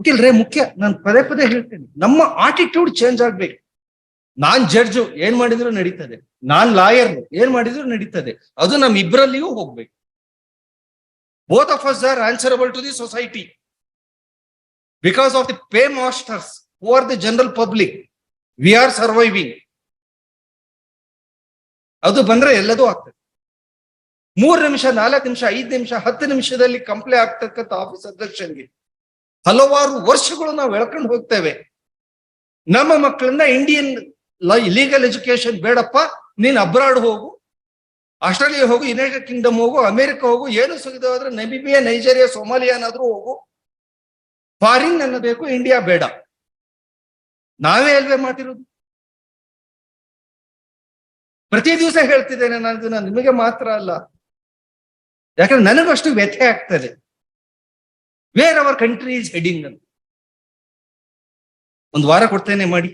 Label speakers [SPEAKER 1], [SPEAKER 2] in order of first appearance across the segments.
[SPEAKER 1] ವಕೀಲ್ರೆ ಮುಖ್ಯ, ನಾನು ಪದೇ ಪದೇ ಹೇಳ್ತೇನೆ. ನಮ್ಮ ಆಟಿಟ್ಯೂಡ್ ಚೇಂಜ್ ಆಗ್ಬೇಕು. ನಾನ್ ಜಡ್ಜು ಏನ್ ಮಾಡಿದ್ರು ನಡೀತದೆ. ನಾನ್ ಲಾಯರ್ ಏನ್ ಮಾಡಿದ್ರು ನಡೀತದೆ. ಅದು ನಮ್ ಇಬ್ಬರಲ್ಲಿಯೂ ಹೋಗ್ಬೇಕು. Both of us are answerable to the society because of the pay masters who are the general public we are surviving ಅದು ಬಂದ್ರೆ ಎಲ್ಲದೂ ಆಗ್ತದೆ. ಮೂರು ನಿಮಿಷ, ನಾಲ್ಕು ನಿಮಿಷ, ಐದು ನಿಮಿಷ, ಹತ್ತು ನಿಮಿಷದಲ್ಲಿ ಕಂಪ್ಲೇ ಆಗ್ತಕ್ಕಂಥ ಆಫೀಸ್ ಅಧ್ಯಕ್ಷನ್ಗೆ. ಹಲವಾರು ವರ್ಷಗಳು ನಾವು ಎಳ್ಕೊಂಡು ಹೋಗ್ತೇವೆ. ನಮ್ಮ ಮಕ್ಕಳನ್ನ ಇಂಡಿಯನ್ ಲೀಗಲ್ ಎಜುಕೇಶನ್ ಬೇಡಪ್ಪ, ನೀನ್ ಅಬ್ರಾಡ್ ಹೋಗು, ಆಸ್ಟ್ರೇಲಿಯಾ ಹೋಗು ಯುನೈಟೆಡ್ ಕಿಂಗ್ಡಮ್ ಹೋಗು, ಅಮೆರಿಕ ಹೋಗು, ಏನು ಸಿಗದಾದ್ರೆ ನಮಿಬಿಯಾ ನೈಜೀರಿಯಾ ಸೋಮಾಲಿಯಾನಾದ್ರೂ ಹೋಗು. ಫಾರಿನ್ ಅನ್ನಬೇಕು ಇಂಡಿಯಾ ಬೇಡ. ನಾವೇ ಅಲ್ವೇ ಮಾತಿರೋದು ಪ್ರತಿ ದಿವಸ ಹೇಳ್ತಿದ್ದೇನೆ ನಾನು ನಿಮಗೆ ಮಾತ್ರ ಅಲ್ಲ. ಯಾಕಂದ್ರೆ ನನಗಷ್ಟು ವ್ಯಥೆ ಆಗ್ತದೆ. Where our country is heading ಅಂತ. ಒಂದು ವಾರ ಕೊಡ್ತೇನೆ ಮಾಡಿ.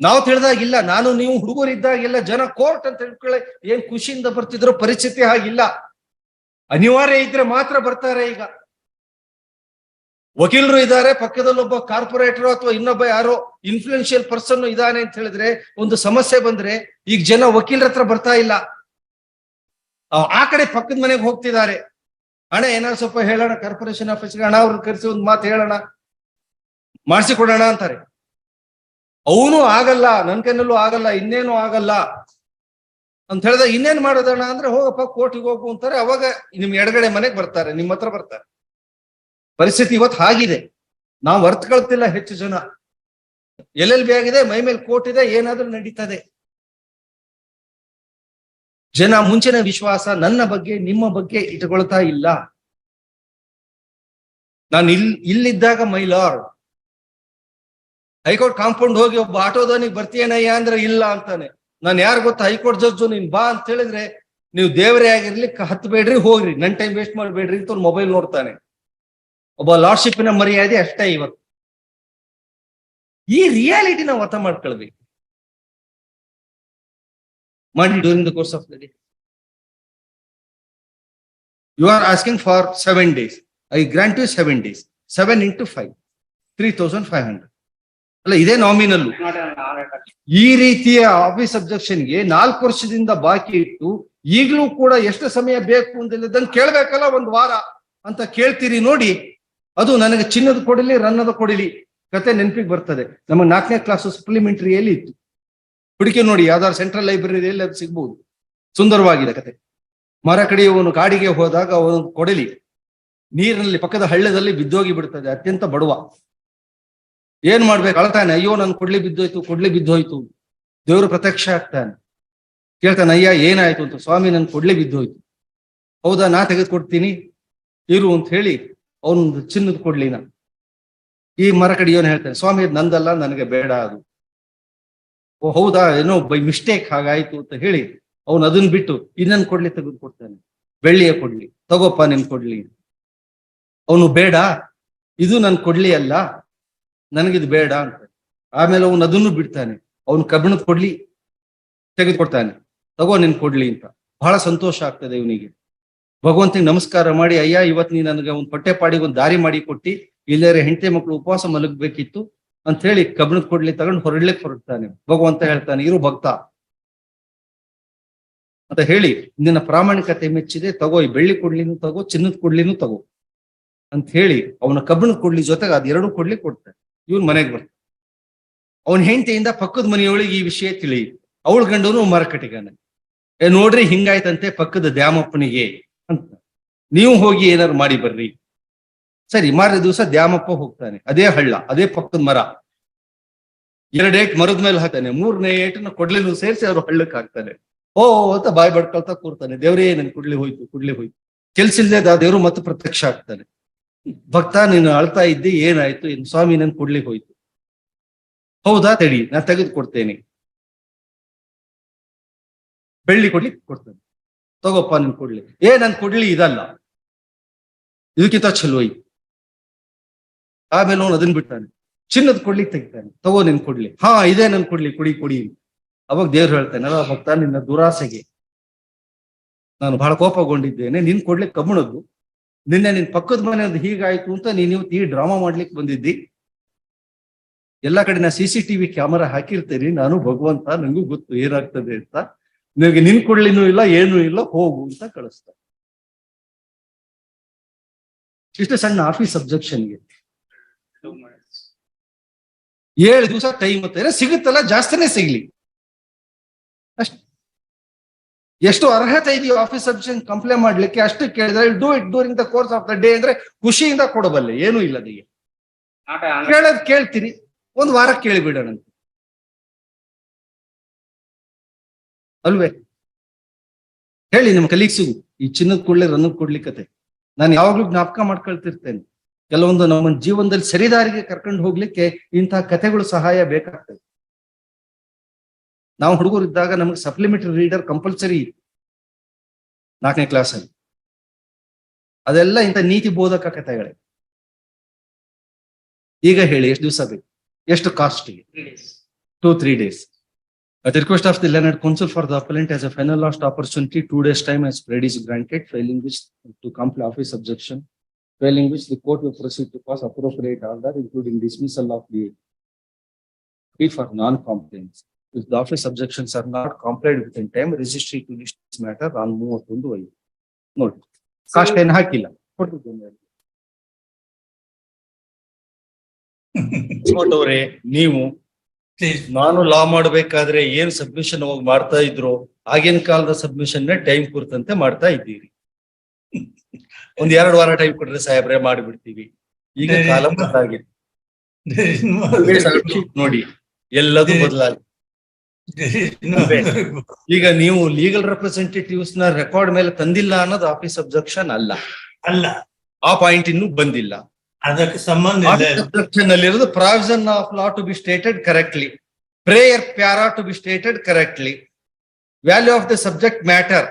[SPEAKER 1] ನಾವು ತಿಳಿದಾಗಿಲ್ಲ, ನಾನು ನೀವು ಹುಡುಗರಿದ್ದಾಗೆಲ್ಲ, ಜನ ಕೋರ್ಟ್ ಅಂತ ಹೇಳ್ಕೊಳ್ಳಿ ಏನ್ ಖುಷಿಯಿಂದ ಬರ್ತಿದ್ರು ಪರಿಸ್ಥಿತಿ ಹಾಗಿಲ್ಲ. ಅನಿವಾರ್ಯ ಇದ್ರೆ ಮಾತ್ರ ಬರ್ತಾರೆ ಈಗ. ವಕೀಲರು ಇದ್ದಾರೆ, ಪಕ್ಕದಲ್ಲಿ ಒಬ್ಬ ಕಾರ್ಪೊರೇಟರ್ ಅಥವಾ ಇನ್ನೊಬ್ಬ ಯಾರೋ ಇನ್ಫ್ಲೂಯೆನ್ಷಿಯಲ್ ಪರ್ಸನ್ ಇದಾನೆ ಅಂತ ಹೇಳಿದ್ರೆ, ಒಂದು ಸಮಸ್ಯೆ ಬಂದ್ರೆ, ಈಗ ಜನ ವಕೀಲರ ಹತ್ರ ಬರ್ತಾ ಇಲ್ಲ. ಆ- ಕಡೆ ಪಕ್ಕದ ಮನೆಗೆ ಹೋಗ್ತಿದ್ದಾರೆ. ಅಣ್ಣ, ಏನಾದ್ರು ಸ್ವಲ್ಪ ಹೇಳೋಣ ಕಾರ್ಪೊರೇಷನ್ ಆಫೀಸ್ಗೆ ಹಣ ಅವ್ರನ್ನ ಕರೆಸಿ ಒಂದು ಮಾತು ಹೇಳೋಣ. ಮಾಡಿಸಿಕೊಡೋಣ ಅಂತಾರೆ. ಅವನು ಆಗಲ್ಲ, ನನ್ ಕೈನಲ್ಲೂ ಆಗಲ್ಲ, ಇನ್ನೇನು ಆಗಲ್ಲ. ಅಂತ ಹೇಳಿದ, ಇನ್ನೇನ್ ಮಾಡೋದಣ್ಣ ಅಂದ್ರೆ, ಹೋಗಪ್ಪ, ಕೋರ್ಟಿಗೆ ಹೋಗು ಅಂತಾರೆ. ಅವಾಗ ನಿಮ್ ಎಡಗಡೆ ಮನೆಗೆ ಬರ್ತಾರೆ ನಿಮ್ಮ ಹತ್ರ ಬರ್ತಾರೆ. ಪರಿಸ್ಥಿತಿ ಇವತ್ತು ಹಾಗಿದೆ. ನಾವು ಅರ್ಥಕೊಳ್ತಿಲ್ಲ ಹೆಚ್ಚು ಜನ. ಎಲ್ ಬಿ ಆಗಿದೆ, ಮೈ ಮೇಲೆ ಕೋರ್ಟ್ ಇದೆ, ಏನಾದ್ರೂ ನಡೀತದೆ. ಜನ ಮುಂಚಿನ ವಿಶ್ವಾಸ ನನ್ನ ಬಗ್ಗೆ, ನಿಮ್ಮ ಬಗ್ಗೆ ಇಟ್ಕೊಳ್ತಾ ಇಲ್ಲ. ನಾನು ಇಲ್, ಇಲ್ಲಿದ್ದಾಗ ಮೈಲಾರ್ ಹೈಕೋರ್ಟ್ ಕಾಂಪೌಂಡ್ ಹೋಗಿ ಒಬ್ಬ ಆಟೋದವನಿಗೆ ಬರ್ತೀಯನಯ್ಯ ಅಂದ್ರೆ ಇಲ್ಲ ಅಂತಾನೆ. ನಾನು ಯಾರು ಗೊತ್ತಾ? ಹೈಕೋರ್ಟ್ ಜಡ್ಜು ನೀನ್ ಬಾ ಅಂತ ಹೇಳಿದ್ರೆ ನೀವು ದೇವರೇ ಆಗಿರ್ಲಿ ಹತ್ಬೇಡ್ರಿ, ಹೋಗ್ರಿ. ನನ್ ಟೈಮ್ ವೇಸ್ಟ್ ಮಾಡ್ಬೇಡ್ರಿ ಅಂತ ಮೊಬೈಲ್ ನೋಡ್ತಾನೆ. ಒಬ್ಬ ಲಾರ್ಡ್ಶಿಪ್ನ ಮರ್ಯಾದೆ ಅಷ್ಟೇ ಇವತ್ತು ಈ ರಿಯಾಲಿಟಿ ನಾವು ಅರ್ಥ ಮಾಡ್ಕೊಳ್ಬೇಕು. ಮಾಡಿ during the course of the day. You are asking for seven days I grant you seven days seven into five three thousand five hundred ಅಲ್ಲ, ಇದೇ ನಾಮಿನಲ್ ಈ ರೀತಿಯ ಆಫೀಸ್ ಅಬ್ಜೆಕ್ಷನ್ಗೆ ನಾಲ್ಕು ವರ್ಷದಿಂದ ಬಾಕಿ ಇಟ್ಟು ಈಗಲೂ ಕೂಡ ಎಷ್ಟು ಸಮಯ ಬೇಕು ಅಂತ ಕೇಳ್ಬೇಕಲ್ಲ, ಒಂದು ವಾರ ಅಂತ ಕೇಳ್ತೀರಿ ನೋಡಿ. ಅದು ನನಗೆ ಚಿನ್ನದ ಕೊಡಲಿ, ರನ್ನದ ಕೊಡಲಿ ಕತೆ ನೆನಪಿಗೆ ಬರ್ತದೆ. ನಮ್ಮ ನಾಲ್ಕನೇ ಕ್ಲಾಸ್ ಸಪ್ಲಿಮೆಂಟರಿಯಲ್ಲಿ ಇತ್ತು. ಹುಡುಕಿ ನೋಡಿ, ಯಾವ್ದಾದ್ರು ಸೆಂಟ್ರಲ್ ಲೈಬ್ರರಿಯಲ್ಲಿ ಅದು ಸಿಗ್ಬಹುದು ಸುಂದರವಾಗಿದೆ ಕತೆ. ಮರ ಕಡಿಯುವವನು ಕಾಡಿಗೆ ಹೋದಾಗ ಅವನು ಕೊಡಲಿ. ನೀರಿನಲ್ಲಿ, ಪಕ್ಕದ ಹಳ್ಳದಲ್ಲಿ ಬಿದ್ದೋಗಿ ಬಿಡ್ತದೆ, ಅತ್ಯಂತ ಬಡವ. ಏನ್ ಮಾಡ್ಬೇಕು? ಅಳ್ತಾನೆ, ಅಯ್ಯೋ, ನನ್ ಕೊಡ್ಲಿ ಬಿದ್ದೋಯ್ತು ಕೊಡ್ಲಿ ಬಿದ್ದೋಯ್ತು. ದೇವರು ಪ್ರತ್ಯಕ್ಷ ಆಗ್ತಾನೆ. ಕೇಳ್ತಾನೆ, ಅಯ್ಯ, ಏನಾಯ್ತು? ಅಂತ, ಸ್ವಾಮಿ, ನನ್ ಕೊಡ್ಲಿ ಬಿದ್ದೋಯ್ತು. ಹೌದಾ, ನಾ ತೆಗೆದುಕೊಡ್ತೀನಿ, ಇರು ಅಂತ ಹೇಳಿ ಅವನೊಂದು ಚಿನ್ನದ ಕೊಡ್ಲಿನ ಈ ಮರ ಕಡಿಯೋನ್ ಹೇಳ್ತಾನೆ, ಸ್ವಾಮಿ, ನಂದಲ್ಲ, ನನಗೆ ಬೇಡ ಅದು. ಓ, ಹೌದಾ, ಏನೋ ಬೈ ಮಿಸ್ಟೇಕ್ ಹಾಗಾಯ್ತು ಅಂತ ಹೇಳಿ ಅವನು ಅದನ್ನ ಬಿಟ್ಟು ಇನ್ನೊಂದು ಕೊಡ್ಲಿ ತೆಗೆದು ಕೊಡ್ತಾನೆ. ಬೆಳ್ಳಿಯ ಕೊಡ್ಲಿ, ತಗೋಪ್ಪ ನಿನ್ ಕೊಡ್ಲಿ. ಅವನು ಬೇಡ, ಇದು ನನ್ ಕೊಡ್ಲಿ ಅಲ್ಲ, ನನಗಿದು ಬೇಡ ಅಂತ. ಆಮೇಲೆ ಅವನು ಅದನ್ನು ಬಿಡ್ತಾನೆ. ಅವನು ಕಬ್ಬಿಣದ ಕೊಡ್ಲಿ ತೆಗೆದುಕೊಡ್ತಾನೆ ತಗೋ ನಿನ್ ಕೊಡ್ಲಿ ಅಂತ. ಬಹಳ ಸಂತೋಷ ಆಗ್ತದೆ ಇವನಿಗೆ. ಭಗವಂತನಿಗೆ ನಮಸ್ಕಾರ ಮಾಡಿ, ಅಯ್ಯ ಇವತ್ತು ನೀ ನನಗೆ ಒಂದು ಪಟ್ಟೆ ಪಾಡಿಗೆ ಒಂದು ದಾರಿ ಮಾಡಿ ಕೊಟ್ಟಿ ಇಲ್ಲರೆ ಹೆಂಡತಿ ಮಕ್ಕಳು ಉಪವಾಸ ಮಲಗಬೇಕಿತ್ತು ಅಂತ ಹೇಳಿ ಕಬ್ಬಿಣದ ಕೊಡ್ಲಿ ತಗೊಂಡು ಹೊರಡ್ಲಿಕ್ಕೆ ಹೊರಡ್ತಾನೆ. ಭಗವಂತ ಹೇಳ್ತಾನೆ, ಇರು ಭಕ್ತ. ಅಂತ ಹೇಳಿ, ನಿನ್ನ ಪ್ರಾಮಾಣಿಕತೆ ಮೆಚ್ಚಿದೆ, ತಗೋ, ಈ ಬೆಳ್ಳಿ ಕೊಡ್ಲಿನೂ ತಗೋ, ಚಿನ್ನದ ಕೊಡ್ಲಿನೂ ತಗೋ. ಅಂತ ಹೇಳಿ, ಅವನ ಕಬ್ಬಿಣದ ಕೊಡ್ಲಿ ಜೊತೆಗೆ ಅದ್ ಎರಡು ಕೊಡ್ಲಿ ಕೊಡ್ತಾನೆ. ಇವನ್ ಮನೆಗೆ ಬರ್ತಾನೆ. ಅವನ ಹೆಂಡತಿಯಿಂದ ಪಕ್ಕದ ಮನೆಯೊಳಗೆ ಈ ವಿಷಯ ತಿಳಿಯಿತು. ಅವಳ ಗಂಡನು ಮಾರುಕಟ್ಟೆಗಾನೆ ಏ ನೋಡ್ರಿ, ಹಿಂಗಾಯ್ತಂತೆ ಪಕ್ಕದ ದ್ಯಾಮಪ್ಪನಿಗೆ. ಅಂತ. ನೀವು ಹೋಗಿ ಏನಾರು ಮಾಡಿ ಬರ್ರಿ. ಸರಿ, ಮಾರನೇ ದಿವಸ ದ್ಯಾಮಪ್ಪ ಹೋಗ್ತಾನೆ. ಅದೇ ಹಳ್ಳ, ಅದೇ ಪಕ್ಕದ ಮರ. ಎರಡು ಏಟ್ ಮರದ ಮೇಲೆ ಹಾಕ್ತಾನೆ. ಮೂರನೇ ಏಟನ್ನ ಕೊಡ್ಲಿನೂ ಸೇರಿಸಿ ಅವ್ರು ಹಳ್ಳಕ್ಕೆ ಹಾಕ್ತಾನೆ. ಓ, ಅಂತ ಬಾಯಿ ಬಡ್ಕೊಳ್ತಾ ಕೂರ್ತಾನೆ. ದೇವ್ರೇ, ನನ್ ಕುಡ್ಲಿ ಹೋಯ್ತು ಕುಡ್ಲಿ ಹೋಯ್ತು. ಕೆಲ್ಸಿಲ್ದೆ ದೇವ್ರು ಮತ್ತೆ ಪ್ರತ್ಯಕ್ಷ ಆಗ್ತಾನೆ. ಭಕ್ತ, ನೀನು ಅಳ್ತಾ ಇದ್ದೆ, ಏನಾಯ್ತು? ಇನ್ ಸ್ವಾಮಿ ನನ್ ಕೊಡ್ಲಿ ಹೋಯ್ತು. ಹೌದಾ ತಡಿ, ನಾ ತೆಗೆದು ಕೊಡ್ತೇನೆ. ಬೆಳ್ಳಿ ಕೊಡ್ಲಿ ಕೊಡ್ತೇನೆ. ತಗೋಪ್ಪ ನನ್ ಕೊಡ್ಲಿ. ಏ, ನನ್ ಕೊಡ್ಲಿ ಇದಲ್ಲ. ಇದಕ್ಕಿಂತ ಚಲೋ ಐತಿ. ಆಮೇಲೆ ಅವನು ಅದನ್ನ ಬಿಟ್ಟಾನೆ. ಚಿನ್ನದ ಕೊಡ್ಲಿ ತೆಗಿತಾನೆ ತಗೋ ನಿನ್ ಕೊಡ್ಲಿ. ಹಾ, ಇದೇ ನನ್ ಕೊಡ್ಲಿ, ಕುಡಿ ಕುಡಿ ಅವಾಗ ದೇವ್ರು ಹೇಳ್ತಾನೆ, ಅಲ್ಲ ಭಕ್ತ, ನಿನ್ನ ದುರಾಸೆಗೆ ನಾನು ಬಹಳ ಕೋಪಗೊಂಡಿದ್ದೇನೆ. ನಿನ್ ಕೊಡ್ಲಿಕ್ಕೆ ಕಬ್ಬಣದ್ದು ನಿನ್ನೆ ನಿನ್ ಪಕ್ಕದ ಮನೆಯದು ಹೀಗಾಯ್ತು ಅಂತ ನೀನ್ ಇವತ್ತು ಈ ಡ್ರಾಮಾ ಮಾಡ್ಲಿಕ್ಕೆ ಬಂದಿದ್ದಿ. ಎಲ್ಲಾ ಕಡೆ ನಾ ಸಿ ಟಿವಿ ಕ್ಯಾಮರಾ ಹಾಕಿರ್ತೀನಿ. ನಾನು ಭಗವಂತ, ನಂಗೂ ಗೊತ್ತು ಏನಾಗ್ತದೆ ಅಂತ. ನಿನಗೆ ನಿನ್ ಕೊಡ್ಲಿನೂ ಇಲ್ಲ, ಏನೂ ಇಲ್ಲ, ಹೋಗು ಅಂತ ಕಳಿಸ್ತಾರೆ ಇಷ್ಟು ಸಣ್ಣ ಆಫೀಸ್ ಅಬ್ಜೆಕ್ಷನ್ಗೆ ಏಳು ದಿವಸ ಟೈಮ್ ಅಂತಾರೆ ಸಿಗುತ್ತಲ್ಲ ಜಾಸ್ತಿನೇ ಸಿಗ್ಲಿ. ಅಷ್ಟ್. ಎಷ್ಟು ಅರ್ಹತೆ ಇದೆಯೋ ಆಫೀಸ್ ಸಬ್ಜೆಕ್ಟ್ ಕಂಪ್ಲೇಂಟ್ ಮಾಡ್ಲಿಕ್ಕೆ ಅಷ್ಟು ಕೇಳಿದ್ರೆ do it during the course of the day ಅಂದ್ರೆ ಖುಷಿಯಿಂದ ಕೊಡಬಲ್ಲೆ ಏನೂ ಇಲ್ಲ ಅದಕ್ಕೆ ಕೇಳೋದ್ ಕೇಳ್ತೀನಿ ಒಂದ್ ವಾರ ಕೇಳಿಬಿಡೋಣ ಅಲ್ವೇ? ಹೇಳಿ ನಿಮ್ ಕಲೀಗ್ಸಿಗೂ ಈ ಚಿನ್ನದ ಕೂಡಲೇ ರನ್ನ ಕೊಡ್ಲಿಕ್ಕತೆ ನಾನು ಯಾವಾಗ್ಲೂ ಜ್ಞಾಪಕ ಮಾಡ್ಕೊಳ್ತಿರ್ತೇನೆ. ಕೆಲವೊಂದು ನಮ್ಮ ಜೀವನದಲ್ಲಿ ಸರಿದಾರಿಗೆ ಕರ್ಕೊಂಡು ಹೋಗ್ಲಿಕ್ಕೆ ಇಂತಹ ಕಥೆಗಳು ಸಹಾಯ ಬೇಕಾಗ್ತದೆ. ನಾವು ಹುಡುಗರು ಇದ್ದಾಗ ನಮಗೆ ಸಪ್ಲಿಮೆಂಟರಿ ರೀಡರ್ ಕಂಪಲ್ಸರಿ ನಾಲ್ಕನೇ ಕ್ಲಾಸಲ್ಲಿ ಅದೆಲ್ಲ ಇಂಥ ನೀತಿ ಬೋಧಕ ಕಥೆಗಳೇ. ಈಗ ಹೇಳಿ ಎಷ್ಟು ದಿವಸ ಬೇಕು? ಎಷ್ಟು cost two three days at request of the learned counsel for the appellant as a final last opportunity two days time as granted failing which to complete office objection Failing which the court will proceed to pass appropriate order, including dismissal of the plea for non-compliance. If the office objections are not complied within time, registry to list this matter on ಮೂವತ್ತೊಂದು ಐದು. ನೋಡಿ, cost ಏನು ಹಾಕಿಲ್ಲ. ಕೊಟ್ಟಿದ್ದೇನೆ. ಅವರೇ ನೀವು
[SPEAKER 2] Please,
[SPEAKER 1] ನಾನು ಲಾ ಮಾಡ್ಬೇಕಾದ್ರೆ ಏನ್ ಸಬ್ಮಿಷನ್ ಹೋಗಿ ಮಾಡ್ತಾ ಇದ್ರು ಆಗಿನ ಕಾಲದ ಸಬ್ಮಿಷನ್ ಟೈಮ್ ಕುರಿತಂತೆ ಮಾಡ್ತಾ ಇದ್ದೀರಿ ಒಂದ್ ಎರಡು ವಾರ ಟೈಮ್ ಕೊಟ್ರೆ ಸಾಹೇಬ್ರೆ ಮಾಡಿಬಿಡ್ತೀವಿ. ಈಗ ಕಾಲ ಬದಲಾಗಿದೆ. ನೋಡಿ ಎಲ್ಲದೂ ಬದಲಾಗಿದೆ. ಈಗ ನೀವು ಲೀಗಲ್ ರೆಪ್ರೆಸೆಂಟೇಟಿವ್ಸ್ನ ರೆಕಾರ್ಡ್ ಮೇಲೆ ತಂದಿಲ್ಲ ಅನ್ನೋದು ಆಫೀಸ್ ಅಬ್ಜೆಕ್ಷನ್ ಅಲ್ಲ.
[SPEAKER 2] ಅಲ್ಲ.
[SPEAKER 1] ಆ ಪಾಯಿಂಟ್ ಇನ್ನೂ ಬಂದಿಲ್ಲ.
[SPEAKER 2] ಅದಕ್ಕೆ ಸಂಬಂಧ
[SPEAKER 1] objection ಅಲ್ಲಿರೋದು provision of law to be stated correctly prayer para to be stated correctly value of the subject matter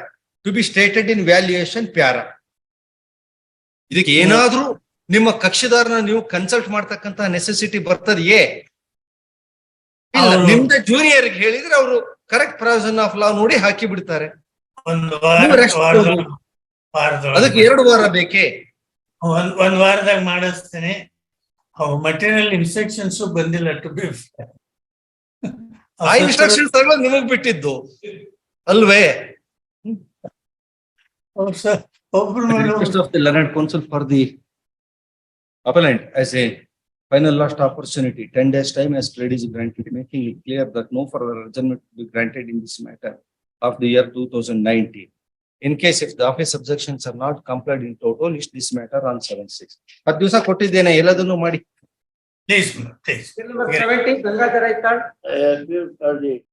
[SPEAKER 1] to be stated in valuation para ಇದಕ್ಕೆ ಏನಾದ್ರೂ ನಿಮ್ಮ ಕಕ್ಷಿದಾರನ ನೀವು ಕನ್ಸಲ್ಟ್ ಮಾಡ್ತಕ್ಕಂತ ನೆಸೆಸಿಟಿ ಬರ್ತದೆಯೇ ನಿಮ್ದ ಜೂನಿಯರ್ ಹೇಳಿದ್ರೆ ಅವರು ಕರೆಕ್ಟ್ ಪ್ರಾವಿಷನ್ ಆಫ್ ಲಾ ನೋಡಿ ಹಾಕಿ ಬಿಡ್ತಾರೆ. ಅದಕ್ಕೆ ಎರಡು ವಾರ ಬೇಕೇ?
[SPEAKER 2] ಒಂದ್ ಒಂದ್ ವಾರದಾಗ ಮಾಡಿಸ್ತೇನೆ. ಅವು ಮಟೀರಿಯಲ್ ಇನ್ಸ್ಟ್ರಕ್ಷನ್ಸ್ ಬಂದಿಲ್ಲ ಟು ಬಿ
[SPEAKER 1] ಆ ಇನ್ಸ್ಟ್ರಕ್ಷನ್ಸ್ ನಿಮಗ್ ಬಿಟ್ಟಿದ್ದು. ಅಲ್ವೇ? the request of the Leonard Council for the appellant as a final last opportunity, ten days time as pledge is granted, making it clear that no further adjournment will be granted in this matter of the year two thousand nineteen. In case if the office objections are not complied in total, list this matter on seven six. ಹತ್ತು ದಿವಸ ಕೊಟ್ಟಿದ್ದೇನೆ ಎಲ್ಲದನ್ನು ಮಾಡಿ
[SPEAKER 2] please please
[SPEAKER 3] Bill number seventeen, Gangadhar Aital.